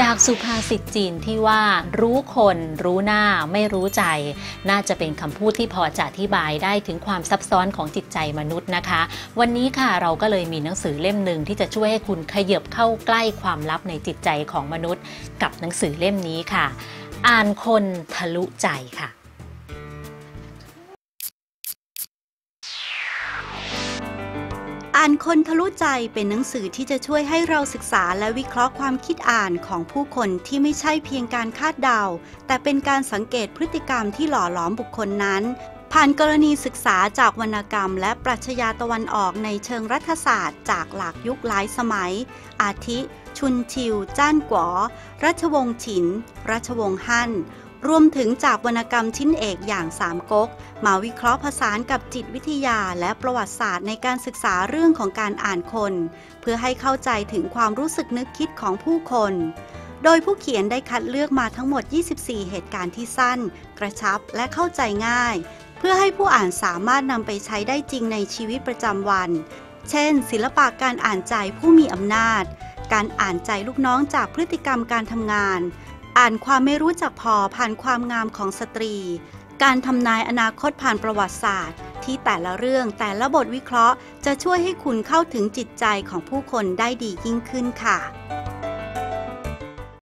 จากสุภาษิตจีนที่ว่ารู้คนรู้หน้าไม่รู้ใจ น่าจะเป็นคำพูดที่พอจะอธิบายได้ถึงความซับซ้อนของจิตใจมนุษย์นะคะ วันนี้ค่ะเราก็เลยมีหนังสือเล่มหนึ่งที่จะช่วยให้คุณขยับเข้าใกล้ความลับในจิตใจของมนุษย์ กับหนังสือเล่มนี้ค่ะ อ่านคนทะลุใจค่ะ อ่านคนทะลุใจเป็นหนังสือที่จะช่วยให้เราศึกษาและวิเคราะห์ความคิดอ่านของผู้คนที่ไม่ใช่เพียงการคาดเดา แต่เป็นการสังเกตพฤติกรรมที่หล่อหลอมบุคคลนั้น ผ่านกรณีศึกษาจากวรรณกรรม และปรัชญาตะวันออกในเชิงรัฐศาสตร์ จากหลากยุคหลายสมัย อาทิ ชุนชิว จ้านก๋อรัชวงศ์ฉิน รัชวงศ์ฮั่น รวมถึงจากวรรณกรรมชิ้นเอกอย่างสามก๊ก มาวิเคราะห์ผสานกับจิตวิทยาและประวัติศาสตร์ในการศึกษาเรื่องของการอ่านคน เพื่อให้เข้าใจถึงความรู้สึกนึกคิดของผู้คน โดยผู้เขียนได้คัดเลือกมาทั้งหมด 24 เหตุการณ์ที่สั้น กระชับและเข้าใจง่าย เพื่อให้ผู้อ่านสามารถนำไปใช้ได้จริงในชีวิตประจำวัน เช่น ศิลปะการอ่านใจผู้มีอำนาจ การอ่านใจลูกน้องจากพฤติกรรมการทำงาน อ่านความไม่รู้จักพอผ่านความงามของสตรี การทำนายอนาคตผ่านประวัติศาสตร์ ที่แต่ละเรื่องแต่ละบทวิเคราะห์ จะช่วยให้คุณเข้าถึงจิตใจของผู้คนได้ดียิ่งขึ้นค่ะ